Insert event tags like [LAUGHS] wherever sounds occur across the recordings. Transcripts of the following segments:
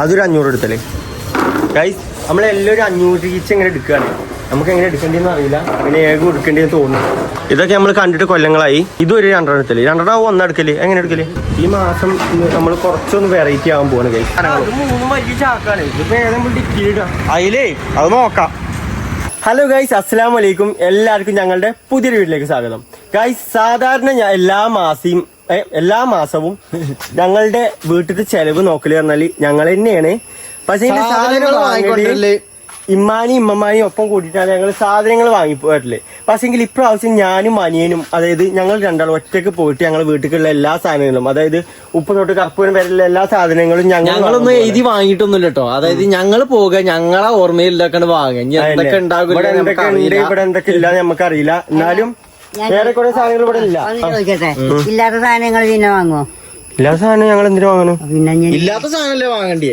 അതൊരു അഞ്ഞൂറ് എടുത്തല്ലേ ഗൈസ് നമ്മളെല്ലാവരും അഞ്ഞൂറ് ഈച്ച് എങ്ങനെ എടുക്കുകയാണ് നമുക്ക് എങ്ങനെ എടുക്കേണ്ടതെന്ന് അറിയില്ല. അങ്ങനെ ഏകം എടുക്കേണ്ടതെന്ന് തോന്നുന്നു. ഇതൊക്കെ നമ്മൾ കണ്ടിട്ട് കൊല്ലങ്ങളായി. ഇത് ഒരു രണ്ടെണ്ണം എടുക്കൽ രണ്ടെണ്ണം ആവും ഒന്നും എടുക്കൽ. എങ്ങനെ എടുക്കൽ? ഈ മാസം നമ്മൾ കുറച്ചൊന്ന് വെറൈറ്റി ആവാൻ പോവാണ് കൈ അതിലേ അത് നോക്കാം. ഹലോ ഗൈസ് അസ്സാം വലൈക്കും എല്ലാവർക്കും ഞങ്ങളുടെ പുതിയൊരു വീട്ടിലേക്ക് സ്വാഗതം. ഗൈസ് സാധാരണ ഞാൻ എല്ലാ മാസിയും എല്ലാ മാസവും ഞങ്ങളുടെ വീട്ടിലത്തെ ചെലവ് നോക്കൽ പറഞ്ഞാൽ ഞങ്ങൾ തന്നെയാണ്. പക്ഷെ ഇതിന്റെ സാധനങ്ങൾ വാങ്ങിക്കൊണ്ടല്ലേ? ഇമ്മാനി ഇമ്മമാനിയും ഒപ്പം കൂട്ടിയിട്ടാണ് ഞങ്ങൾ സാധനങ്ങൾ വാങ്ങി പക്ഷെ പക്ഷെങ്കിൽ ഇപ്രാവശ്യം ഞാനും അനിയനും അതായത് ഞങ്ങൾ രണ്ടാളും ഒറ്റയ്ക്ക് പോയിട്ട് ഞങ്ങൾ വീട്ടിലുള്ള എല്ലാ സാധനങ്ങളും അതായത് ഉപ്പ് തൊട്ട് കർപ്പൂരം വരെയുള്ള എല്ലാ സാധനങ്ങളും ഞങ്ങൾ ഞങ്ങളൊന്നും എഴുതി വാങ്ങിയിട്ടൊന്നുമില്ല കേട്ടോ. അതായത് ഞങ്ങൾ പോവുക ഞങ്ങളെ ഓർമ്മയിലൊക്കെ വാങ്ങുക. എന്തൊക്കെ ഉണ്ടാകില്ല ഇവിടെ എന്തൊക്കെ ഇല്ല നമുക്കറിയില്ല. എന്നാലും വേറെ കുറെ സാധനങ്ങൾ ഇവിടെ ഇല്ല. ചോദിക്കട്ടെ? ഇല്ലാത്ത സാധനങ്ങൾ പിന്നെ വാങ്ങുമോ ഇല്ലാത്ത സാധനം ഞങ്ങൾ എന്തിനു വാങ്ങണം? പിന്നെ ഞാൻ ഇല്ലാത്ത സാധനല്ലേ വാങ്ങണ്ടേ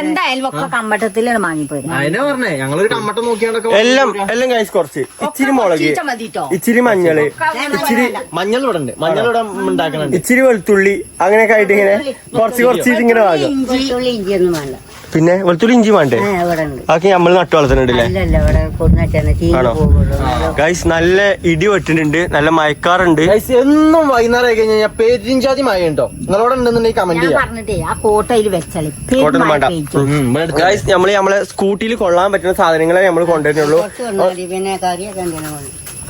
എന്തായാലും ഒക്കെ കമ്പട്ടത്തിലാണ് വാങ്ങിപ്പോയത്? അതിനെ പറഞ്ഞേ? ഞങ്ങളൊരു കമ്മട്ടം നോക്കിയാണ്ടൊക്കെ എല്ലാം എല്ലാം കഴിച്ച് കുറച്ച്. ഇച്ചിരി മുളക് മതിട്ടോ? ഇച്ചിരി മഞ്ഞൾ ഇച്ചിരി മഞ്ഞൾ ഇവിടെ ഉണ്ട്. മഞ്ഞൾ ഇവിടെ ഉണ്ടാക്കണുണ്ട്. ഇച്ചിരി വെളുത്തുള്ളി അങ്ങനെയൊക്കെ ആയിട്ട് ഇങ്ങനെ കുറച്ച് കുറച്ച് ഇങ്ങനെ വാങ്ങും. ഇഞ്ചി ഉള്ളി ഇഞ്ചി ഒന്നും വേണ്ട. പിന്നെ വെളുത്തുള്ളി ഇഞ്ചി വേണ്ടേ? ബാക്കി അതൊക്കെ നമ്മൾ നട്ടു വളർത്തുന്നുണ്ടല്ലേ? ഗൈസ് നല്ല ഇടി വെട്ടിട്ടുണ്ട് നല്ല മയക്കാറുണ്ട്. Guys, എന്നും വൈകുന്നേരം ആയി കഴിഞ്ഞാൽ പെരിഞ്ചാതി മഴ ഉണ്ടോ നിങ്ങളോട് ഉണ്ടെന്നുണ്ടെങ്കിൽ കമന്റ് ചെയ്യാം. ഗൈസ് നമ്മൾ നമ്മളെ സ്കൂട്ടിയിൽ കൊള്ളാൻ പറ്റുന്ന സാധനങ്ങളെ നമ്മൾ കൊണ്ടുവരുന്നുള്ളൂ.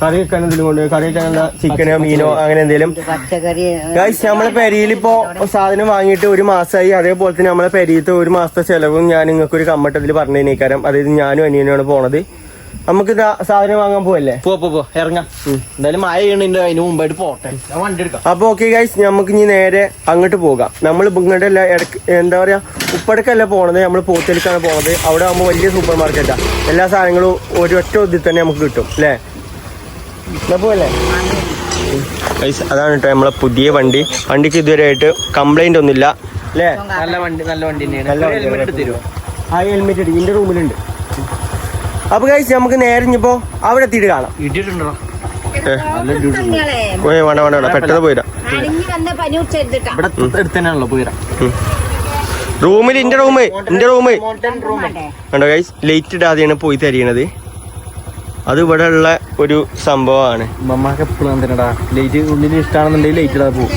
കറി വെക്കാൻ എന്തെങ്കിലും കൊണ്ടുപോയി കറി വെക്കാൻ എന്താ ചിക്കനോ മീനോ അങ്ങനെ എന്തെങ്കിലും. പച്ചക്കറി ഗൈസ് നമ്മളെ പെരിയിലിപ്പോ സാധനം വാങ്ങിയിട്ട് ഒരു മാസമായി അതേപോലെ തന്നെ നമ്മളെ പെരിയത്തെ ഒരു മാസത്തെ ചെലവും ഞാൻ നിങ്ങൾക്ക് ഒരു കമ്മട്ടത്തിൽ പറഞ്ഞു തന്നേക്കാരം അതായത് ഞാനും അനിയനാണ് പോണത്. നമുക്ക് ഇതാ സാധനം വാങ്ങാൻ പോവല്ലേ? പോ ഇറങ്ങാം. എന്തായാലും മഴ ചെയ്യണതിന്റെ അതിന് മുമ്പായിട്ട് പോട്ടെ. ഞാൻ വണ്ടി എടുക്കാം. അപ്പൊ ഓക്കെ ഗൈസ് നമുക്ക് ഇനി നേരെ അങ്ങോട്ട് പോകാം. നമ്മൾ ഇങ്ങോട്ട് അല്ല ഇടയ്ക്ക് എന്താ പറയാ ഉപ്പടക്കല്ല പോണത്. നമ്മൾ പോത്തെടുക്കാണ് പോണത്. അവിടെ ആകുമ്പോൾ വലിയ സൂപ്പർ മാർക്കറ്റാ എല്ലാ സാധനങ്ങളും ഒരൊറ്റ ഇതിൽ തന്നെ നമുക്ക് കിട്ടും അല്ലേ? അതാണ് കേട്ടോ നമ്മളെ പുതിയ വണ്ടി. വണ്ടിക്ക് ഇതുവരെയായിട്ട് കംപ്ലൈന്റ് ഒന്നുമില്ല. അല്ലേ നല്ല വണ്ടി നല്ല വണ്ടി തന്നെയാണ്. ഹെൽമെറ്റ് എടുത്ത് ആ ഹെൽമെറ്റ് ഇടും. ഇതിന്റെ റൂമിലുണ്ട്. അപ്പൊ കഴിച്ച് നമുക്ക് നേരെ ഇനിയിപ്പോ അവിടെ എത്തിയിട്ട് കാണാം. ഇട്ടിട്ടുണ്ടോ ഏ, ഓയ് വേണ്ട വേണ്ട വേണ്ട. പെട്ടെന്ന് പോയിരാ. റൂമിൽ ഇന്റെ റൂമ് ഇന്റെ റൂമ്. കണ്ടോ ഗൈസ് ലൈറ്റ് ഇടാതെയാണ് പോയി തരിയണത്. അത് ഇവിടെ ഉള്ള ഒരു സംഭവമാണ്. മമ്മക്ക് എപ്പോഴും എന്തിനടാ ലൈറ്റ് ഉള്ളിൽ ഇഷ്ടമാണെന്നുണ്ടെങ്കിൽ ലൈറ്റ് ഇടാതെ പോകും.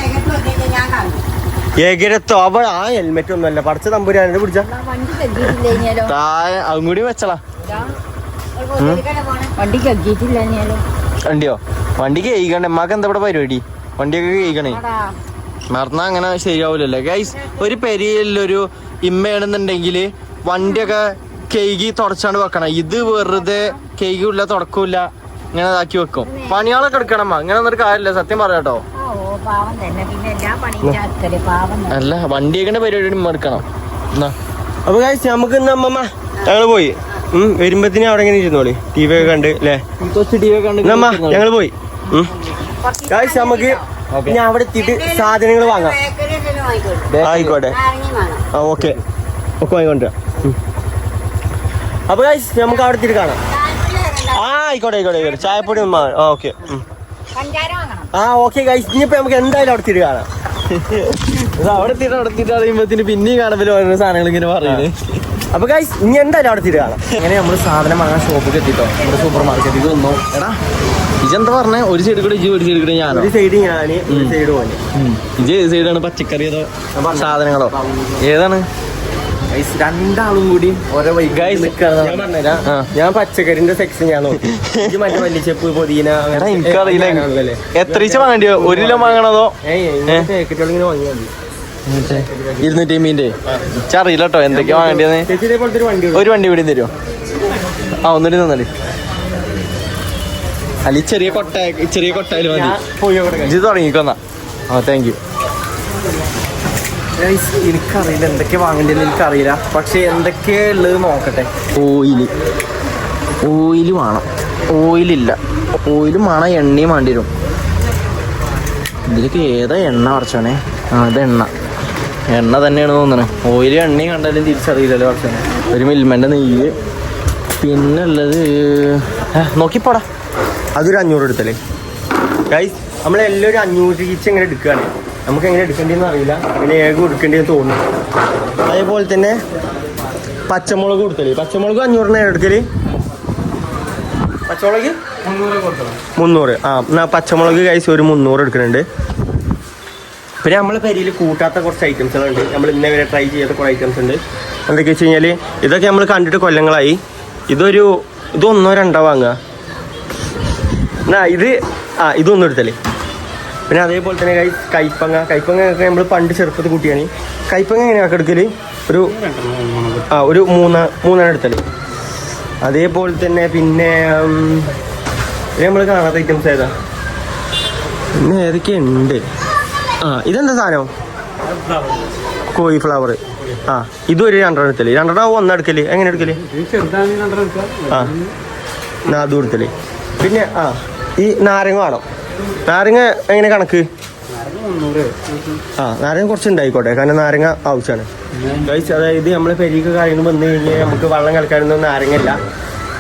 ഏകരത്തോ അവൾ ആ ഹെൽമെറ്റ് ഒന്നുമല്ല പടച്ച തമ്പുരാനെ പിടിച്ച. താഴെ അതും കൂടി വെച്ചളാ. വണ്ടിയോ വണ്ടി കേൾക്കണ്ടേ എമ്മാക്ക് എന്താ ഇവിടെ പരിപാടി? വണ്ടിയൊക്കെ കഴിക്കണേ മറന്നാ അങ്ങനെ ശരിയാവൂലല്ലോ? ഗൈസ് ഒരു പെരിയല്ലൊരു ഇമ്മയാണെന്നുണ്ടെങ്കിൽ വണ്ടിയൊക്കെ കേകി തുടച്ചാണ്ട് വെക്കണം. ഇത് വെറുതെ കേകില്ല തുടക്കൂല ഇങ്ങനെ ഇതാക്കി വെക്കും. പണിയാളൊക്കെ എടുക്കണം ഇങ്ങനെ ഒന്നൊരു കാര്യമില്ല. സത്യം പറയാട്ടോ കേട്ടോ. അല്ല വണ്ടിയൊക്കെ പരിപാടി എടുക്കണം. അപ്പൊ കാശ് നമുക്ക് ഇന്ന് അമ്മമ്മ ഞങ്ങൾ പോയി. ഉം വരുമ്പത്തിന് അവിടെ ഇങ്ങനെ ഇരുന്നോളി. ടി വി ഒക്കെ കണ്ട് അല്ലേ നമ്മ ഞങ്ങൾ പോയി. ഉം. കാശ് നമുക്ക് ഞാൻ അവിടെ എത്തിയിട്ട് സാധനങ്ങൾ വാങ്ങാം. ആയിക്കോട്ടെ. ആ ഓക്കെ. ഒക്കെ വാങ്ങിക്കൊണ്ടുവരാം. ഉം. അപ്പൊ ഗൈസ് നമുക്ക് അവിടെ തിരി കാണാം. ആ ആയിക്കോട്ടെ ആയിക്കോട്ടെ ആയിക്കോട്ടെ. ചായപ്പൊടി ഒന്ന് ഓക്കെ പഞ്ചാര വാങ്ങണം. ആ ഓക്കെ ഗൈസ് ഇനിയിപ്പോ നമുക്ക് എന്തായാലും അവിടെ തിരി കാണാം. ഇത് അവിടെ തീരെ അവിടെ തീരെ അറിയുമ്പോഴത്തേന് പിന്നെയും കാണുമ്പോൾ ഓരോ സാധനങ്ങൾ ഇങ്ങനെ പറയുന്നത് അപ്പൊ ഗൈസ് ഇനി എന്തായാലും അവിടെ തീരെ കാണാം. അങ്ങനെ നമ്മൾ സാധനം വാങ്ങാൻ ഷോപ്പിൽ എത്തിട്ടോ. നമ്മുടെ സൂപ്പർ മാർക്കറ്റിൽ വന്നു. എടാ ഇജെന്താ പറഞ്ഞേ? ഒരു സൈഡ് കൂടെ ഇജ് ഒരു സൈഡ് കൂടെ ഞാൻ ഒരു സൈഡ് ഞാൻ ഒരു സൈഡ് പോലെ ഇജ് ഏത് സൈഡാണ് പച്ചക്കറി അതോ സാധനങ്ങളോ? ഏതാണ്? രണ്ടാളും കൂടി ഓരോ ഞാൻ പച്ചക്കറിന്റെ സെക്ഷൻ ഞാൻ നോക്കി. മറ്റേ മല്ലിച്ചപ്പ് പൊതിന എനിക്കറിയില്ല. എത്ര ഈച്ച വാങ്ങണ്ടിയോ? ഒരു കിലോ വാങ്ങണതോ? ഇങ്ങനെ വാങ്ങിയാൽ മതി ഇരുന്നൂറ്റി മീന്റെ അറിയില്ല കേട്ടോ എന്തൊക്കെയാ വാങ്ങേണ്ടത് ഒരു വണ്ടി കൂടി തരുമോ ആ ഒന്നുകൂടി തന്നാൽ. അല്ലെ ചെറിയ കൊട്ട ചെറിയ കൊട്ടായാലും മതി. ഇത് തുടങ്ങിക്കൊന്നാ ആ താങ്ക് യു എനിക്കറിയില്ല എന്തൊക്കെ വാങ്ങേണ്ടതെന്ന് എനിക്കറിയില്ല. പക്ഷെ എന്തൊക്കെ ഉള്ളത് നോക്കട്ടെ. ഓയിൽ. ഓയിൽ വേണം. ഓയിലില്ല. ഓയിലും വേണം എണ്ണയും വേണ്ടി വരും. ഇതിലേക്ക് ഏതാ എണ്ണ കുറച്ചാണേ ആ അത് എണ്ണ എണ്ണ തന്നെയാണ് തോന്നുന്നത് ഓയിലും എണ്ണയും കണ്ടാലും തിരിച്ചറിയില്ലല്ലോ കുറച്ചാണ് ഒരു മിൽമന്റെ നെയ്യ്. പിന്നെ ഉള്ളത് നോക്കിപ്പോടാ. അതൊരു അഞ്ഞൂറ് എടുത്തല്ലേ ഗൈസ് നമ്മളെല്ലാവരും അഞ്ഞൂറ് ഇങ്ങനെ എടുക്കുകയാണ്. നമുക്ക് എങ്ങനെ എടുക്കേണ്ടതെന്ന് അറിയില്ല. അങ്ങനെ ഏക കൊടുക്കേണ്ടി എന്ന് തോന്നുന്നു. അതേപോലെ തന്നെ പച്ചമുളക് കൊടുക്കൽ. പച്ചമുളക് അഞ്ഞൂറിനാണ് എടുക്കൽ? പച്ചമുളക്? മുന്നൂറ്. ആ എന്നാ പച്ചമുളക് കൈസ് ഒരു മുന്നൂറ് എടുക്കുന്നുണ്ട്. പിന്നെ നമ്മൾ പെരിയിൽ കൂട്ടാത്ത കുറച്ച് ഐറ്റംസുകളുണ്ട് നമ്മൾ ഇന്നേ വരെ ട്രൈ ചെയ്യാത്ത കുറേ ഐറ്റംസ് ഉണ്ട്. എന്തൊക്കെ വെച്ച് കഴിഞ്ഞാൽ ഇതൊക്കെ നമ്മൾ കണ്ടിട്ട് കൊല്ലങ്ങളായി. ഇതൊരു ഇതൊന്നോ രണ്ടോ വാങ്ങുക. എന്നാ ഇത് ആ ഇതൊന്നും എടുത്തല്ലേ പിന്നെ അതേപോലെ തന്നെ കൈ കൈപ്പങ്ങ. കൈപ്പങ്ങ ഒക്കെ നമ്മൾ പണ്ട് ചെറുപ്പത്തിൽ കൂട്ടിയാണ്. കൈപ്പങ്ങ എങ്ങനെയാ എടുക്കൽ? ഒരു ആ ഒരു മൂന്ന് മൂന്നെണ്ണം എടുത്തൽ. അതേപോലെ തന്നെ പിന്നെ നമ്മൾ കാണാത്ത ഐറ്റംസ് ഏതാ? പിന്നെ ഏതൊക്കെ ഉണ്ട്? ആ ഇതെന്താ സാധനം? കോഴിഫ്ലവർ. ആ ഇതും ഒരു രണ്ടെണ്ണം എടുക്കൽ രണ്ടെണ്ണം ഒന്ന് എടുക്കൽ. എങ്ങനെ എടുക്കൽ? ആ അതും എടുക്കൽ പിന്നെ ആ ഈ നാരങ്ങ വേണം. നാരങ്ങ എങ്ങനെ കണക്ക്? ആ നാരങ്ങ കുറച്ച് ഉണ്ടായിക്കോട്ടെ കാരണം നാരങ്ങ ആവശ്യമാണ്. ഗൈസ് അതായത് നമ്മളെ പെരീക്ക് കാര്യങ്ങൾ വന്നു കഴിഞ്ഞാൽ നമുക്ക് വെള്ളം കളിക്കാനൊന്നും നാരങ്ങ ഇല്ല.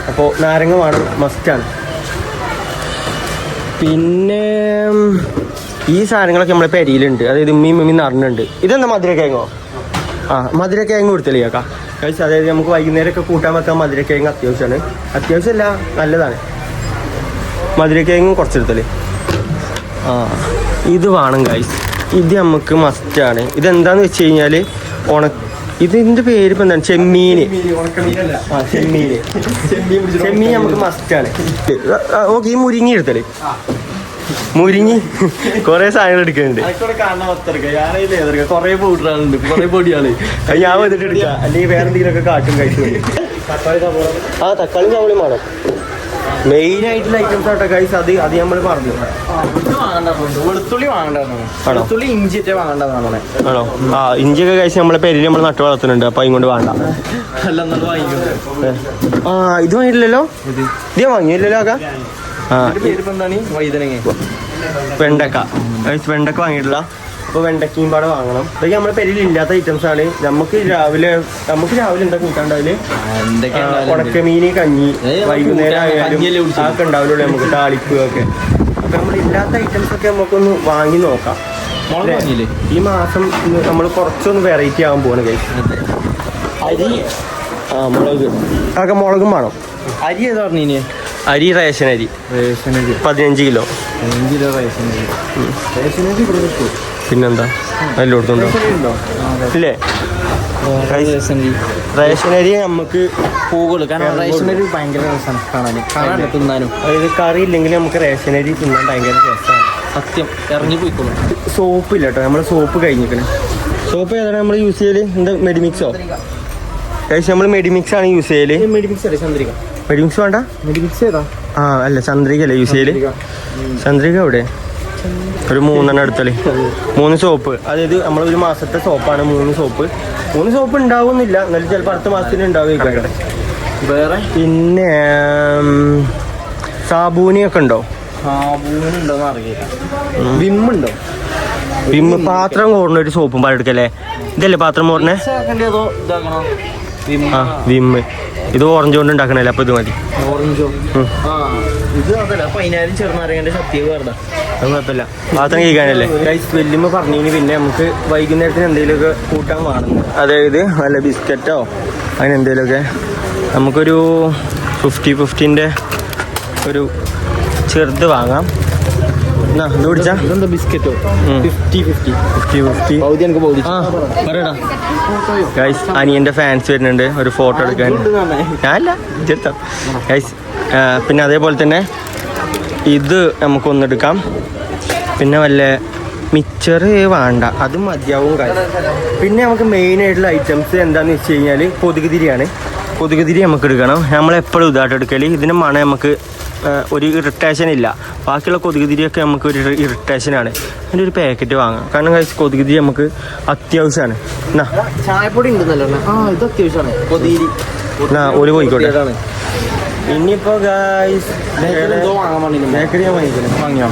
അപ്പോൾ നാരങ്ങ വേണം മസ്റ്റാണ് പിന്നെ ഈ സാധനങ്ങളൊക്കെ നമ്മളെ പെരിയിലുണ്ട് അതായത് ഉമ്മയും ഉമ്മയും നിറഞ്ഞുണ്ട് ഇതെന്താ മധുരക്കിഴങ്ങോ? ആ. മധുരക്കിഴങ്ങ് കൊടുത്തില്ലേ കേക്കാം? കഴിച്ച് അതായത് നമുക്ക് വൈകുന്നേരമൊക്കെ കൂട്ടാൻ വെക്കാൻ മധുരക്കിഴങ്ങ് അത്യാവശ്യമാണ്. അത്യാവശ്യമല്ല നല്ലതാണ്. മധുരക്കിഴങ്ങും കുറച്ചെടുത്തല്ലേ? ആ. ഇത് വേണം ഗൈസ് ഇത് നമുക്ക് മസ്റ്റാണ് ഇതെന്താന്ന് വെച്ച് കഴിഞ്ഞാൽ ഉണ ഇതിന്റെ പേര് ഇപ്പൊ എന്താണ്? ചെമ്മീന്. ആ ചെമ്മീന്. ചെമ്മീൻ നമുക്ക് മസ്റ്റാണ് ഓക്കെ ഈ മുരിങ്ങി എടുത്തല്ലേ മുരിങ്ങി കുറെ സാധനങ്ങൾ എടുക്കുന്നുണ്ട്. ഞാൻ വന്നിട്ട് എടുക്കാം. അല്ലെങ്കിൽ വേറെ എന്തെങ്കിലുമൊക്കെ കാട്ടും കഴിച്ചു ആ തക്കാളി സവളി വേണം. മെയിൻ ആയിട്ടുള്ള ഐറ്റംസ് ആട്ടെ ഗൈസ് അത് അത് നമ്മൾ പറഞ്ഞു. വെളുത്തുള്ളി വാങ്ങണ്ടായിരുന്നു. വെളുത്തുള്ളി ഇഞ്ചി ഒക്കെ വാങ്ങണ്ടെന്നാണ് ആണോ? ആ ഇഞ്ചിയൊക്കെ കഴിച്ച് നമ്മളെ പേരിൽ നമ്മൾ നട്ടു വളർത്തുന്നുണ്ട്. അപ്പൊ ഇങ്ങോട്ട് വേണ്ട. അല്ല ആ ഇത് വാങ്ങിയില്ലല്ലോ ഇത്. വാങ്ങിയില്ലല്ലോ ആക്ക ആ പേര് എന്താണ് വൈതനങ്ങ. വെണ്ടക്ക. വെണ്ടക്ക വാങ്ങിയിട്ടില്ല അപ്പോൾ വെണ്ടക്കയും പാടെ വാങ്ങണം. ഇതൊക്കെ നമ്മുടെ പേരിൽ ഇല്ലാത്ത ഐറ്റംസ് ആണ്. നമുക്ക് രാവിലെ നമുക്ക് രാവിലെ എന്താ കൂട്ടാണ്ടാവിൽ ഉണക്കമീന് കഞ്ഞി വൈകുന്നേരം ആയാലും? അതൊക്കെ ഉണ്ടാവില്ലല്ലോ നമുക്ക് താളിപ്പ് ഒക്കെ. അപ്പൊ നമ്മൾ ഇല്ലാത്ത ഐറ്റംസ് ഒക്കെ നമുക്കൊന്ന് വാങ്ങി നോക്കാം? ഈ മാസം നമ്മൾ കുറച്ചൊന്ന് വെറൈറ്റി ആവാൻ പോവാണ് കൈ അരി? ആ മുളക്. അതൊക്കെ മുളകും വേണം. അരി ഏതാ പറഞ്ഞു അരി റേഷൻ അരി. റേഷൻ അരി. പതിനഞ്ച് കിലോ. പതിനഞ്ച് കിലോ റേഷൻ അരി. ഇവിടെ കിട്ടുമോ പിന്നെന്താ? അതിന്റെ കൊടുത്തുണ്ടോ ഉണ്ടോ ഇല്ലേ? റേഷനരി റേഷൻ അരി നമുക്ക് പൂകൾ കാരണം റേഷനരി ഭയങ്കര രസമാണ് കാണാൻ. കാണാൻ തിന്നാനും? അതായത് കറി ഇല്ലെങ്കിൽ നമുക്ക് റേഷൻ അരി തിന്നാൻ ഭയങ്കര രസമാണ്. സത്യം. ഇറങ്ങി പോയിക്കോളും. സോപ്പ് ഇല്ല കേട്ടോ നമ്മൾ സോപ്പ് കഴിഞ്ഞിരിക്കണേ സോപ്പ് ഏതാണ് നമ്മൾ യൂസ് ചെയ്യൽ? എന്താ മെഡിമിക്സോ കഴിച്ച് നമ്മൾ മെഡിമിക്സ് ആണ് യൂസ് ചെയ്യൽ. മെഡിമിക്സ് അല്ലേ? ചന്ദ്രിക. മെഡിമിക്സ് വേണ്ട? മെഡിമിക്സ് ഏതാ? ആ അല്ല ചന്ദ്രിക അല്ലേ യൂസ് ചെയ്യൽ ചന്ദ്രിക എവിടെ? ഒരു മൂന്നെണ്ണം എടുത്തല്ലേ മൂന്ന് സോപ്പ്. അതായത് നമ്മൾ ഒരു മാസത്തെ സോപ്പാണ് മൂന്ന് സോപ്പ്. മൂന്ന് സോപ്പ് ഉണ്ടാവുന്നില്ല. എന്നാലും ചിലപ്പോൾ അടുത്ത മാസത്തിന് ഉണ്ടാവുക വേറെ? പിന്നെ സാബൂനിയൊക്കെ ഉണ്ടോ സാബൂനുണ്ടോന്ന് അറിയില്ല. വിമ്മുണ്ടോ? വിമ്മ് പാത്രം കോർണ ഒരു സോപ്പും പാടെടുക്കല്ലേ? ഇതല്ലേ പാത്രം വിമ്മ ആ വിമ്മ്. ഇത് ഓറഞ്ച് കൊണ്ട് ഉണ്ടാക്കണല്ലേ അപ്പൊ ഇത് മതി. ഓറഞ്ചോ? ഇത് അതല്ല പതിനായിരം ചെറുനാരങ്ങന്റെ ശക്തി വേറെ അത് കുഴപ്പമില്ല. പാത്രം കഴിക്കാനല്ലേ വെല്ലുമ്പ പറഞ്ഞതിന് പിന്നെ നമുക്ക് വൈകുന്നേരത്തിന് എന്തെങ്കിലുമൊക്കെ കൂട്ടാൻ വേണം. അതായത് നല്ല ബിസ്ക്കറ്റോ? അങ്ങനെ എന്തെങ്കിലുമൊക്കെ നമുക്കൊരു ഫിഫ്റ്റി ഫിഫ്റ്റീന്റെ ഒരു ചെറുത് വാങ്ങാം. ബിസ്ക്കറ്റോ? ഗൈസ് അനിയന്റെ ഫാൻസ് വരുന്നുണ്ട്. ഒരു ഫോട്ടോ എടുക്കാൻ. ഞാനല്ല ഗൈസ് പിന്നെ അതേപോലെ തന്നെ ഇത് നമുക്കൊന്നെടുക്കാം പിന്നെ വല്ല മിച്ചർ വേണ്ട അത് മതിയാവും കാര്യം പിന്നെ നമുക്ക് മെയിൻ ആയിട്ടുള്ള ഐറ്റംസ് എന്താണെന്ന് വെച്ച് കഴിഞ്ഞാൽ കൊതുകുതിരിയാണ് കൊതുകുതിരി നമുക്ക് എടുക്കണം. നമ്മൾ എപ്പോഴും ഇതായിട്ട് എടുക്കൽ ഇതിന് മണം നമുക്ക് ഒരു ഇറിറ്റേഷൻ ഇല്ല. ബാക്കിയുള്ള കൊതുകുതിരിയൊക്കെ നമുക്ക് ഒരു ഇറിറ്റേഷനാണ് അതിന്റെ ഒരു പാക്കറ്റ് വാങ്ങാം. കാരണം കഴിച്ച് കൊതുകുതിരി നമുക്ക് അത്യാവശ്യമാണ് എന്നാ ചായപ്പൊടി ഉണ്ടെന്നല്ലോ ആ ഇത് അത്യാവശ്യമാണ് കൊതുകുതിരി എന്നാ ഒരു പോയിക്കോട്ടെ? ഇനിയിപ്പോ ഗായ്സ് ബേക്കറി ഞാൻ വാങ്ങിക്കണം. വാങ്ങിയോ?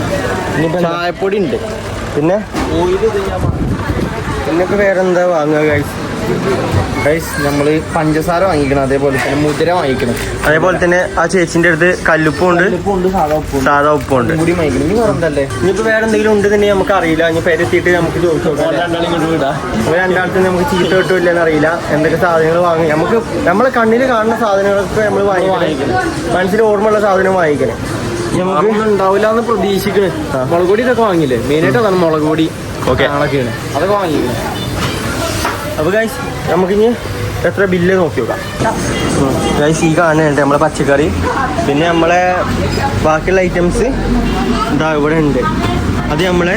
ഇനിയിപ്പോ ചായപ്പൊടി ഉണ്ട്. പിന്നെ? ഓയിൽ വേറെന്താ വാങ്ങുക ഗൈസ് ഗൈസ് നമ്മൾ പഞ്ചസാര വാങ്ങിക്കണം. അതേപോലെ തന്നെ മുതിര വാങ്ങിക്കണം. അതേപോലെ തന്നെ ആ ചേച്ചിന്റെ അടുത്ത് കല്ലുപ്പും ഉണ്ട് ഉപ്പും ഉണ്ട് സാധാ ഉപ്പും ഉണ്ട് സാധാ ഉപ്പും ഉണ്ട് കൂടി വാങ്ങിക്കണം. ഇനി വേറെന്തല്ലേ ഇനിയിപ്പോ വേറെ എന്തെങ്കിലും ഉണ്ട് തന്നെ നമുക്ക് അറിയില്ല. ഇനി പേരെത്തിയിട്ട് നമുക്ക് ചോദിച്ചു രണ്ടാളത്തിന് നമുക്ക് ചീത്ത കിട്ടില്ല അറിയില്ല. എന്തൊക്കെ സാധനങ്ങൾ വാങ്ങി നമുക്ക് നമ്മളെ കണ്ണിൽ കാണുന്ന സാധനങ്ങളൊക്കെ നമ്മൾ വാങ്ങിക്കണം. മനസ്സിൽ ഓർമ്മയുള്ള സാധനം വാങ്ങിക്കണം. നമുക്ക് ഉണ്ടാവില്ല എന്ന് പ്രതീക്ഷിക്കണേ. മുളക് പൊടി ഇതൊക്കെ വാങ്ങിയില്ലേ? മെയിനായിട്ട് അതാണ് മുളക് പൊടി. ഓക്കെ. അതൊക്കെ വാങ്ങിക്കണം അപ്പൊ ഗൈസ് നമുക്കിനി എത്ര ബില്ല് നോക്കി നോക്കാം. ഗൈസ് ഈ കാണുന്നുണ്ട് നമ്മളെ പച്ചക്കറി. പിന്നെ നമ്മളെ ബാക്കിയുള്ള ഐറ്റംസ് ഇതാ ഇവിടെ ഉണ്ട്. അത് നമ്മളെ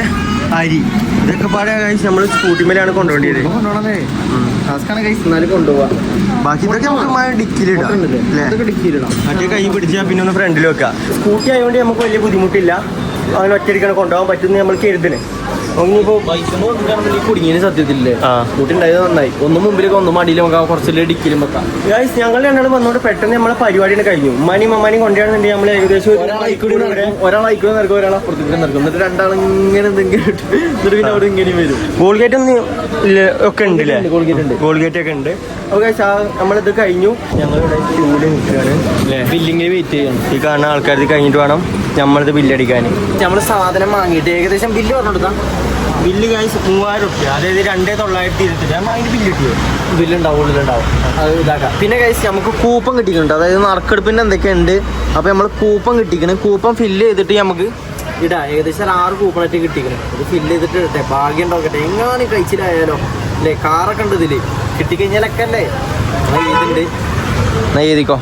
അരി. ഇതൊക്കെ പാടെ ഗൈസ് നമ്മൾ സ്കൂട്ടിമേലാണ് കൊണ്ടുപോകേണ്ടത് ബാക്കി ഇതൊക്കെ നമുക്ക് ഡിക്കിലിടാം മറ്റേ കൈ പിടിച്ചാൽ പിന്നെ ഒന്ന് ഫ്രണ്ടിൽ വെക്കാം. സ്കൂട്ടി ആയതുകൊണ്ട് നമുക്ക് വലിയ ബുദ്ധിമുട്ടില്ല. അങ്ങനെ ഒറ്റയടിക്കാണ് കൊണ്ടുപോകാൻ പറ്റുന്ന നമ്മൾ കരുതണേ ഇനിയിപ്പോ നോക്കുകയാണെന്നുണ്ടെങ്കിൽ കുടുങ്ങിയതിന് സത്യത്തില്ലേ ആ. സ്കൂട്ടി ഉണ്ടായത് നന്നായി. ഒന്നും മുമ്പിലേക്ക് ഒന്നും മടിയിൽ വെക്കാം കുറച്ചില്ലേ ഡിക്കിലും വെക്കാം. ഗൈസ് ഞങ്ങൾ രണ്ടാളും വന്നോണ്ട് പെട്ടെന്ന് നമ്മളെ പരിപാടിയാണ് കഴിഞ്ഞു. ഉമ്മാനിയും അമ്മാനിയും കൊണ്ടുവരാണെന്നുണ്ടെങ്കിൽ നമ്മൾ ഏകദേശം ഒരു ഒരാളായിക്കൂടി നടക്കും. ഒരാൾ അപ്പുറത്തേക്ക് നടക്കും. എന്നിട്ട് രണ്ടാളും ഇങ്ങനെ എന്തെങ്കിലും [LAUGHS] എന്നിട്ട് പിന്നെ അവിടെ ഇങ്ങനെ വരും. ഗോൾഗേറ്റ് ഒന്ന് ഇല്ല ഒക്കെ ഉണ്ട് ഗോൾ ഗേറ്റ് ഉണ്ട് ഗോൾഗേറ്റ് ഒക്കെ ഉണ്ട്. ഗൈസ് ആ നമ്മളിത് കഴിഞ്ഞു. ഞങ്ങളിവിടെ ക്യൂൽ നിൽക്കുകയാണ്. ബില്ലിങ്ങിന് വെയിറ്റ് ചെയ്യണം. ഈ കാണുന്ന ആൾക്കാർ കഴിഞ്ഞിട്ട് വേണം നമ്മളിത് ബില്ലടിക്കാൻ നമ്മൾ സാധനം വാങ്ങിയിട്ട് ഏകദേശം ബില്ല് പറഞ്ഞു കൊടുക്കാം. ബില്ല് കഴിഞ്ഞ് മൂവായിരം റുപ്യ അതായത് രണ്ടേ തൊള്ളായിരത്തി ഇരുപത്തി അതിന് ബില്ല് കിട്ടിയോ ബില്ലുണ്ടാവും ഉള്ളിലുണ്ടാവും. അത് ഇതാക്കാം. പിന്നെ കഴിച്ച് നമുക്ക് കൂപ്പൺ കിട്ടിയിട്ടുണ്ട്. അതായത് നറുക്കെടുപ്പിന്റെ എന്തൊക്കെയുണ്ട്? അപ്പോൾ നമ്മൾ കൂപ്പൺ കിട്ടിക്കണം കൂപ്പൺ ഫില്ല് ചെയ്തിട്ട് നമുക്ക് ഇടാം. ഏകദേശം ആറ് കൂപ്പണായിട്ട് കിട്ടിക്കണം ഇത് ഫില്ല് ചെയ്തിട്ട് ഇടട്ടെ. ഭാഗ്യം ഉണ്ടാക്കട്ടെ എങ്ങാനും കഴിച്ചിട്ടായാലോ അല്ലേ? കാറൊക്കെ ഉണ്ട് ഇതിൽ കിട്ടിക്കഴിഞ്ഞാലൊക്കെ അല്ലേ? എഴുതുണ്ട് എന്നാ എഴുതിക്കോ?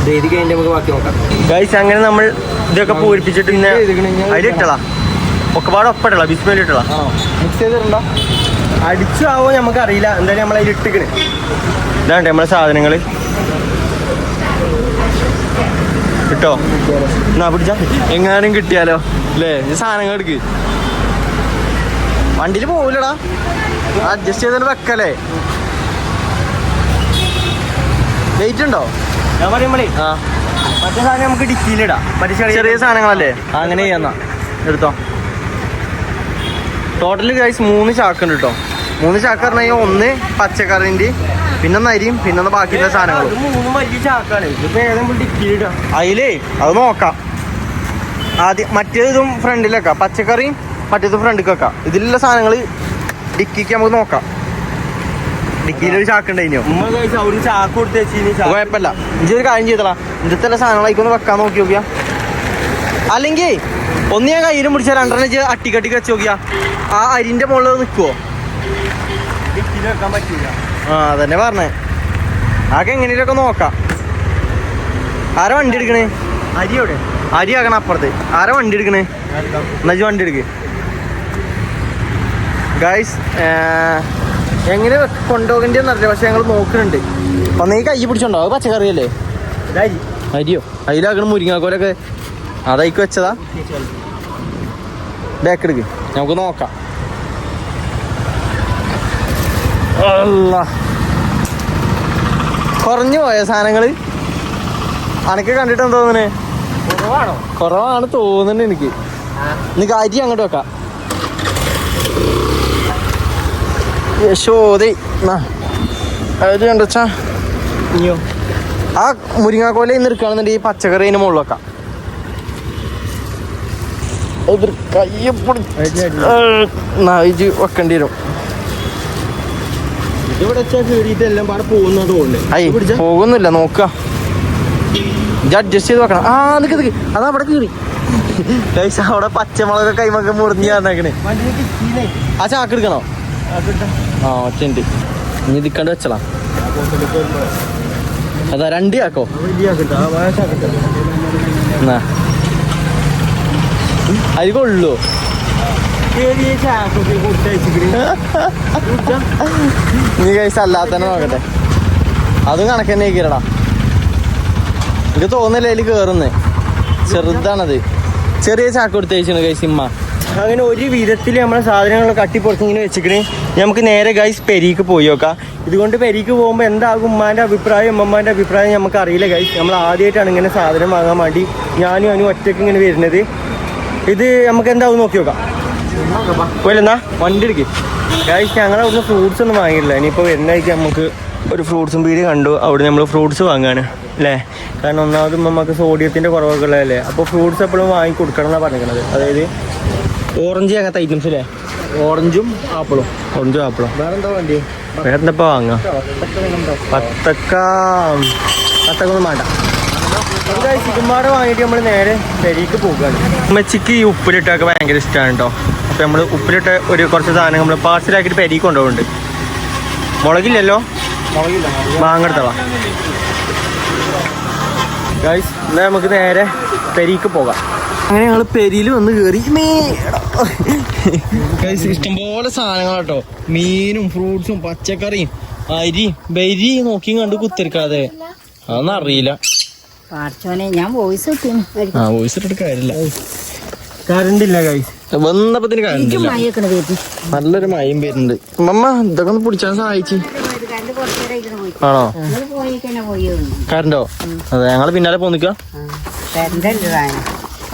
ഇത് എഴുതി കഴിഞ്ഞിട്ട് നമുക്ക് ബാക്കി നോക്കാം. കഴിച്ച് അങ്ങനെ നമ്മൾ ഇതൊക്കെ പൂരിപ്പിച്ചിട്ട് പിന്നെ അതിലിട്ടളാ ഒക്കെ പാടെ ഒപ്പിട്ടളാ ബിസ്മേൽ ഇട്ടളാ മിക്സ് ചെയ്തിട്ടുണ്ടോ? അടിച്ചു ആവോ നമുക്ക് അറിയില്ല എന്തായാലും നമ്മൾ അതിൽ ഇട്ടിക്കണ്. ഇതാണ് നമ്മളെ സാധനങ്ങൾ കിട്ടോ എന്നാ പിടിച്ച? എങ്ങാനും കിട്ടിയാലോ? അല്ലേ ഈ സാധനങ്ങൾ എടുക്ക്. വണ്ടിയിൽ പോവില്ലടാ അഡ്ജസ്റ്റ് ചെയ്തിട്ട് വെക്കല്ലേ. വെയിറ്റ് ഉണ്ടോ? ഞാൻ പറയുമ്പോഴേ ആ. മറ്റേ സാധനം നമുക്ക് ഡിക്കിയിലിടാം. മറ്റേ ചെറിയ ചെറിയ സാധനങ്ങളല്ലേ? അങ്ങനെ ചെയ്യാന്നാ എടുത്തോ. ടോട്ടൽ ഗൈസ് മൂന്ന് ചാക്കുണ്ട് കേട്ടോ മൂന്ന് ചാക്ക് പറഞ്ഞു കഴിഞ്ഞാൽ ഒന്ന് പച്ചക്കറിന്റെ പിന്നെ ഒന്ന് അരിയും പിന്നെ ഒന്ന് ബാക്കിയുള്ള സാധനങ്ങളും. അതിലേ അത് നോക്കാം. ആദ്യം മറ്റേതും ഫ്രണ്ടിലേക്കാം. പച്ചക്കറിയും മറ്റേതും ഫ്രണ്ടിലേക്ക് വെക്കാം ഇതിലുള്ള സാധനങ്ങൾ ഡിക്കിക്ക് നമുക്ക് നോക്കാം. ഡിക്കിയിലൊരു ചാക്ക് ഉണ്ടായിനോ ചാക്ക് കുഴപ്പമില്ല. ഇഞ്ചൊരു കാര്യം ചെയ്തടാ. ഇന്നത്തെ സാധനങ്ങളായിക്കൊന്ന് വെക്കാൻ നോക്കി നോക്കിയാ അല്ലെങ്കിൽ ഒന്നേ ഞാൻ കയ്യിലും പിടിച്ച രണ്ടെണ്ണം ഇജ്ജ് അട്ടിക്കട്ടിക്ക് വെച്ച് നോക്കിയാ. ആ അരിന്റെ മുകളിൽ നിൽക്കുവോ ആ അതന്നെ പറഞ്ഞേ. ആകെ എങ്ങനെയൊക്കെ നോക്കാം. ആരാ വണ്ടി എടുക്കണേ? അരി എവിടെ? അരി ആകണം അപ്പുറത്ത്. ആരാ വണ്ടി എടുക്കണേ? എന്നാ വണ്ടി എടുക്ക്. ഗായ്സ് എങ്ങനെ കൊണ്ടുപോകേണ്ടി എന്നറിയില്ല പക്ഷെ ഞങ്ങൾ നോക്കുന്നുണ്ട്. അപ്പൊ നീ കൈ പിടിച്ചോണ്ടോ? അത് പച്ചക്കറിയല്ലേ? അരിയോ? അരിയാക്കണം മുരിങ്ങാക്കോലൊക്കെ അതൈക്ക് വെച്ചതാ. ബാക്ക് എടുക്ക് നമുക്ക് നോക്കാം. അല്ല കുറഞ്ഞു പോയ സാധനങ്ങൾ? അനക്ക് കണ്ടിട്ട് എന്താ തോന്നുന്നേ കുറവാണോ? തോന്നുന്നുണ്ട് എനിക്ക്. നിനക്ക് അരി അങ്ങോട്ട് വെക്കാം. യശോദി. അരി കണ്ടോ ആ മുരിങ്ങാക്കോല ഇന്ന് എടുക്കുകയാണെന്നുണ്ടെങ്കിൽ ഈ പച്ചക്കറി അതിന് മുകളിൽ വെക്കാം. എതിർ കയ്യെ പിടിച്ച്. നാ, ഇജ്ജ് വെക്കേണ്ടി വരും. പോകുന്നില്ല നോക്ക. അഡ്ജസ്റ്റ് ചെയ്ത് വെക്കണം. ആ നിക്ക് നിക്ക്. അതാ അവിടെ കീറി. അവിടെ പച്ചമുളക് കൈമൊക്കെ മുറിഞ്ഞ് വണ്ടിയിലേക്ക് ആ ചാക്ക് എടുക്കണോ? ആ, ഒറ്റ ഉണ്ട് ഇനി ഇതിക്കണ്ട് വെച്ചളാ. അതാ രണ്ട് ചാക്കോ? ആ, വലിയ ആ, വാഴ ചാക്കട്ടെ. എന്നാ കുടിച്ചാ? നീ കൈസ് അല്ലാതെ തന്നെ നോക്കട്ടെ. അതും കണക്ക് തന്നെ കീറടാ എനിക്ക് തോന്നില്ല അതിൽ കേറുന്നേ. ചെറുതാണത്. ചെറിയ ചാക്ക് കൊടുത്ത് കഴിച്ചു ഇമ്മ. അങ്ങനെ ഒരു വിധത്തിൽ നമ്മളെ സാധനങ്ങളൊക്കെ കട്ടിപ്പുറത്ത് ഇങ്ങനെ വെച്ചിക്കണ്. നമുക്ക് നേരെ ഗൈസ് പെരീക്ക് പോയി നോക്കാം. ഇതുകൊണ്ട് പെരീക്ക് പോകുമ്പോൾ എന്താകും ഉമ്മാന്റെ അഭിപ്രായം ഉമ്മമാന്റെ അഭിപ്രായം നമുക്ക് അറിയില്ല ഗൈസ് നമ്മൾ ആദ്യമായിട്ടാണ് ഇങ്ങനെ സാധനം വാങ്ങാൻ വേണ്ടി ഞാനും അനു ഒറ്റയ്ക്ക് ഇങ്ങനെ വരുന്നത്. ഇത് നമുക്ക് എന്താവും നോക്കി നോക്കാം. പോയില്ലെന്നാ? വണ്ടി എടുക്ക് ഗൈസ് ഞങ്ങൾ അവിടുന്ന് ഫ്രൂട്ട്സ് ഒന്നും വാങ്ങിയില്ല ഇനിയിപ്പോൾ വരുന്നതായിരിക്കും നമുക്ക് ഒരു ഫ്രൂട്ട്സും പീരി കണ്ടു. അവിടെ നമ്മൾ ഫ്രൂട്ട്സ് വാങ്ങാണ്. അല്ലേ? കാരണം ഒന്നാമത് നമുക്ക് സോഡിയത്തിന്റെ കുറവൊക്കെ ഉള്ളതല്ലേ? അപ്പോൾ ഫ്രൂട്ട്സ് എപ്പോഴും വാങ്ങി കൊടുക്കണം എന്നാണ് പറഞ്ഞിരിക്കുന്നത് അതായത് ഓറഞ്ച് അങ്ങനത്തെ ഐറ്റംസ് അല്ലേ ഓറഞ്ചും ആപ്പിളും ഓറഞ്ചും ആപ്പിളും വേറെ എന്താ വേണ്ടി വേറെ എന്താ വാങ്ങാം? പത്തക്ക. പത്തക്ക ഒന്നും വേണ്ട. ചിക്കന്മാരെ വാങ്ങിയിട്ട് നമ്മൾ നേരെ പെരിക്ക് പോകുകയാണ് ഉമ്മച്ചിക്ക് ഈ ഉപ്പിലിട്ടൊക്കെ ഭയങ്കര ഇഷ്ടമാണ് കേട്ടോ അപ്പോൾ നമ്മൾ ഉപ്പിലിട്ട ഒരു കുറച്ച് സാധനം നമ്മൾ പാർസലാക്കിയിട്ട് പെരിക്ക് കൊണ്ടുപോകുന്നുണ്ട് മുളകില്ലല്ലോ? വാങ്ങടുത്തവാ ഗൈസ് എന്നാൽ നമുക്ക് നേരെ പെരിക്ക് പോകാം. അങ്ങനെ ഞങ്ങൾ പെരിയിൽ വന്ന് കേറി. ഇഷ്ടംപോലെ സാധനങ്ങൾ കേട്ടോ മീനും ഫ്രൂട്ട്സും പച്ചക്കറിയും അരി ബരി നോക്കി കണ്ട് കുത്തിരിക്കാതെ. അതൊന്നും അറിയില്ല. പാർച്ചോനെ ഞാൻ വോയിസ് ആ വോയിസ് ഇട്ടിട്ട് കാര്യമില്ല. കറണ്ട് ഇല്ല ഗൈസ് നല്ലൊരു മയം വരുന്നുണ്ട്. മമ്മ ഇതൊക്കെ ഒന്ന് പിടിച്ചാൻ സഹായിച്ചു. ആണോ? കറണ്ടോ അതെ ഞങ്ങൾ പിന്നാലെ പോന്നിക്ക.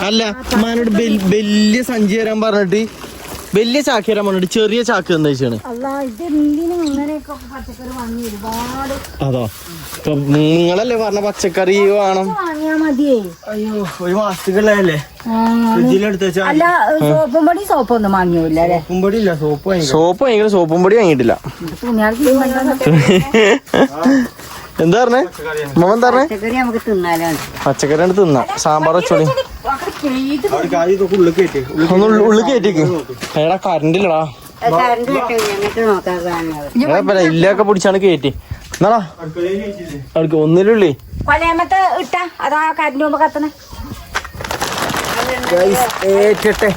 അല്ല മാനോട് വലിയ സഞ്ചി തരാൻ പറഞ്ഞിട്ട് വലിയ ചാക്ക് തരാൻ പറഞ്ഞിട്ട് ചെറിയ ചാക്ക് എന്താ വെച്ചാണ് ഇങ്ങനെയൊക്കെ പച്ചക്കറി വാങ്ങി ഒരുപാട്. അതോ? ഇപ്പൊ നിങ്ങളല്ലേ പറഞ്ഞ പച്ചക്കറി വേണം. വാങ്ങിയാ മതിയേ. അയ്യോ ഒരു മാസത്തേക്കുള്ളതല്ലേ? അല്ല സോപ്പും പൊടി സോപ്പൊന്നും വാങ്ങിയില്ല അല്ലേ? ഉപ്പുംപൊടി ഇല്ല സോപ്പ് വാങ്ങി സോപ്പ് ഭയങ്കര സോപ്പും പൊടി വാങ്ങിയിട്ടില്ല. എന്താ പറഞ്ഞേ? മമ്മ എന്താ പറഞ്ഞേ? പച്ചക്കറി നമുക്ക് പച്ചക്കറി ആണ് തിന്നാം. സാമ്പാർ വെച്ചോളി. ഒന്ന് ഉള്ളു- ഉള്ളിൽ കയറ്റിക്ക് എടാ കറണ്ട് ഇല്ലടാ. ഇല്ലൊക്കെ പിടിച്ചാണ് കേറ്റി. എന്നാടാ? അവർക്ക് ഒന്നിലുള്ളേ. കൊലയമത്തെ ഇട്ട അതാ കറണ്ട് മുമ്പ് കത്തണേ ഏറ്റിട്ടെ.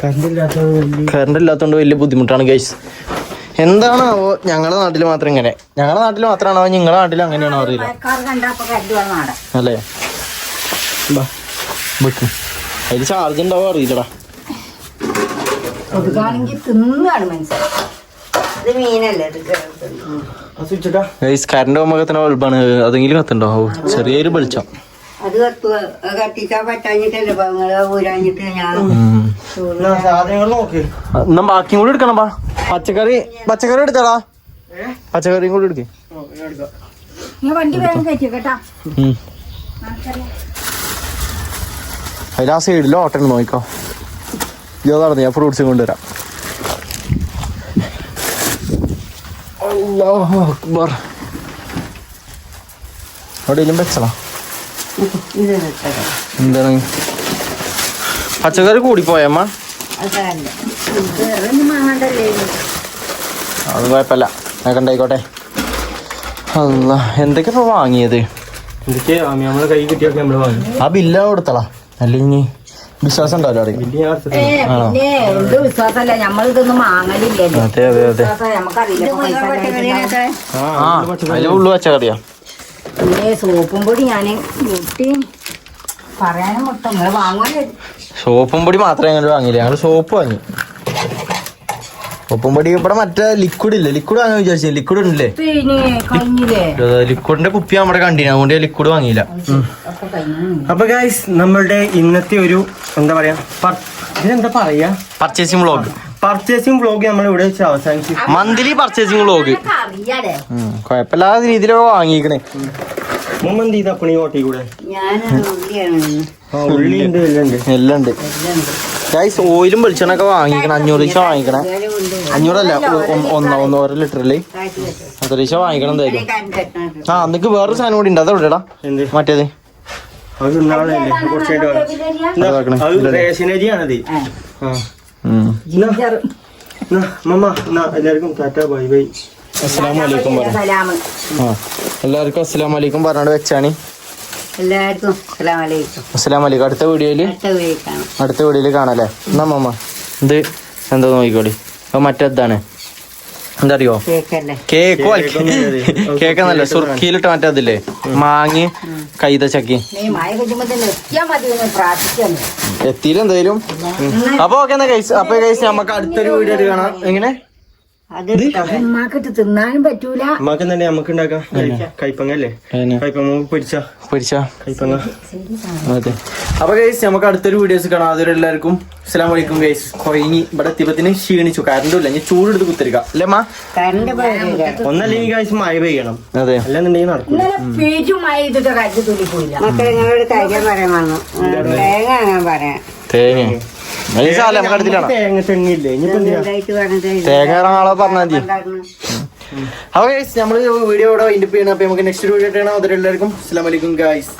കറണ്ട് ഇല്ലാത്ത കറണ്ട് ഇല്ലാത്തോണ്ട് വലിയ ബുദ്ധിമുട്ടാണ് ഗൈസ് എന്താണ് ഞങ്ങളുടെ നാട്ടിൽ മാത്രം ഇങ്ങനെ. ഞങ്ങളുടെ നാട്ടിൽ മാത്രമാണോ? നിങ്ങളുടെ നാട്ടിൽ അങ്ങനെയാണോ അറിയില്ല. അല്ലേ? അതിൽ ചാർജ് ഉണ്ടാവോ അറിയില്ലടാ. കറന്റ് കറണ്ട് പോകുമ്പോൾ കത്തുന്ന ബൾബാണ് അതെങ്കിലും കത്തുണ്ടോ? ഓ ചെറിയൊരു വെളിച്ചം. അത് കത്തുക പറ്റാഞ്ഞിട്ടല്ലേ ഊരാഞ്ഞിട്ട് ഞാൻ എന്നാ ബാക്കിയും കൂടി എടുക്കണം ബാ. പച്ചക്കറി പച്ചക്കറി എടുത്തടാ പച്ചക്കറിയും കൂടി എടുക്കേ. ഞാൻ വണ്ടി വേഗം കയറ്റി കേട്ടാ അതിൽ ആ സൈഡിൽ ഓട്ടം നോക്കിക്കോ. ഇതോ നടന്നു ഞാൻ ഫ്രൂട്ട്സും കൊണ്ടുവരാം. അല്ലാഹു അക്ബർ. എവിടെയെങ്കിലും വെച്ചടാ. എന്താണ്? പച്ചക്കറി കൂടിപ്പോയമ്മ? അത് കുഴപ്പമില്ല. ഞാൻ ഉണ്ടായിക്കോട്ടെ അല്ല എന്തൊക്കെയാ വാങ്ങിയത്? ആ ബില്ല കൊടുത്തളാ അല്ലെങ്കിൽ വിശ്വാസം ഉണ്ടാവില്ല വിശ്വാസല്ല നമ്മളിതൊന്നും വാങ്ങലില്ലല്ലോ അതെ അതെ അതെ. ആ അതിൽ ഉള്ളു പച്ചക്കറിയാ. പിന്നെ സോപ്പും പൊടി ഞാൻ കൂട്ടി പറയാനും മുട്ട നിങ്ങൾ വാങ്ങുമല്ലോ സോപ്പും പൊടി മാത്രമേ ഞങ്ങൾ വാങ്ങിയില്ല. ഞങ്ങൾ സോപ്പ് വാങ്ങി. സോപ്പും പൊടി ഇവിടെ മറ്റേ ലിക്വിഡ് ഇല്ലേ? ലിക്വിഡ് വാങ്ങാൻ വിചാരിച്ചു. ലിക്വിഡ് ഉണ്ടല്ലേ? ലിക്വിഡിന്റെ കുപ്പി നമ്മുടെ കണ്ടിന്. അതുകൊണ്ട് ലിക്വിഡ് വാങ്ങിയില്ല. അപ്പൊ ഗൈസ് നമ്മളുടെ ഇന്നത്തെ ഒരു എന്താ പറയാ ഇതെന്താ ഇതിനെന്താ പറയാ? പർച്ചേസിംഗ് വ്ളോഗ് പർച്ചേസിംഗ് വ്ലോഗ് നമ്മൾ ഇവിടെ വെച്ച് അവസാനിച്ചു. മന്ത്ലി പർച്ചേസിംഗ് വ്ളോഗ് കുഴപ്പമില്ലാത്ത രീതിയിലൊക്കെ വാങ്ങിക്കണേ. എന്ത് ചെയ്താ പണി കോട്ടി കൂടെ എല്ലാം ഉണ്ട്. എല്ലാം ഉണ്ട്. ഗൈസ് ഓയിലും വെളിച്ചെണ്ണൊക്കെ വാങ്ങിക്കണം അഞ്ഞൂറ് ലക്ഷം വാങ്ങിക്കണം. അഞ്ഞൂറല്ല ഒന്നോ ഒന്നോ ഒരു ലിറ്ററിൽ അത്ര ലക്ഷം വാങ്ങിക്കണം എന്തായാലും. ആ എന്നിക്ക് വേറൊരു സാധനം കൂടി ഉണ്ട്. അതെവിടെടാ എന്ത്? മറ്റേത്. അത് എല്ലാവർക്കും ടാറ്റ ബൈ ബൈ. അസ്സലാമു അലൈക്കും പറ. സലാം. എല്ലാവർക്കും അസ്സലാമു അലൈക്കും പറഞ്ഞോണ്ട് വെച്ചാണ്. എല്ലാവർക്കും സലാം അലൈക്കും. അസ്സലാമു അലൈക്കും. അടുത്ത വീഡിയോയിൽ അടുത്ത വീഡിയോയിൽ കാണാല്ലേ? എന്നാ മമ്മ ഇത് എന്താ നോക്കിക്കോളി? അപ്പൊ മറ്റേതാണ്. എന്താ അറിയോ കേക്കല്ലേ? കേക്ക്? കേക്ക് [LAUGHS] നല്ല സുർക്കിയിലിട്ട് മറ്റേതില്ലേ മാങ്ങി കൈത ചക്കി. എത്തിയില്ല എന്തായാലും അപ്പൊ ഓക്കെ എന്നാ കൈസ് അപ്പൊ കൈസ് നമുക്ക് അടുത്തൊരു വീഡിയോ കാണാം. എങ്ങനെ? അത് ഉമ്മാക്കിട്ട് തിന്നാനും പറ്റൂല. അമ്മയ്ക്ക് തന്നെ നമുക്ക് ഉണ്ടാക്കാം. കൈപ്പങ്ങ അല്ലേ. കൈപ്പങ്ങ പൊരിച്ച. പിടിച്ചാ കൈപ്പങ്ങ. അതെ. അപ്പൊ ഗൈസ് നമുക്ക് അടുത്തൊരു വീഡിയോസ് കാണാം. അതൊരു എല്ലാവർക്കും അസ്സലാം വലൈക്കും ഗൈസ് കൊയങ്ങി ഇവിടെ തിപ്പത്തിന് ക്ഷീണിച്ചു. കറണ്ടും ഇല്ല. ഞാൻ ചൂടെടുത്ത് കുത്തിരിക്കാം. അല്ലേ മാ ഒന്നല്ലെങ്കിൽ ഗൈസ് മഴ പെയ്യണം. അതെ. അല്ലെന്നുണ്ടെങ്കിൽ നടക്കും തേങ്ങ. തേങ്ങ ഇറങ്ങാളെ പറഞ്ഞാൽ ഹലോ അപ്പൊ ഗൈസ് നമ്മൾ വീഡിയോ ഇവിടെ ഇൻഡിപ്പ് ചെയ്യണം. അപ്പൊ നമുക്ക് നെക്സ്റ്റ് വീഡിയോ കാണാം. അതിലെല്ലാവർക്കും എല്ലാവർക്കും അസ്സലാം വലൈക്കും ഗൈസ്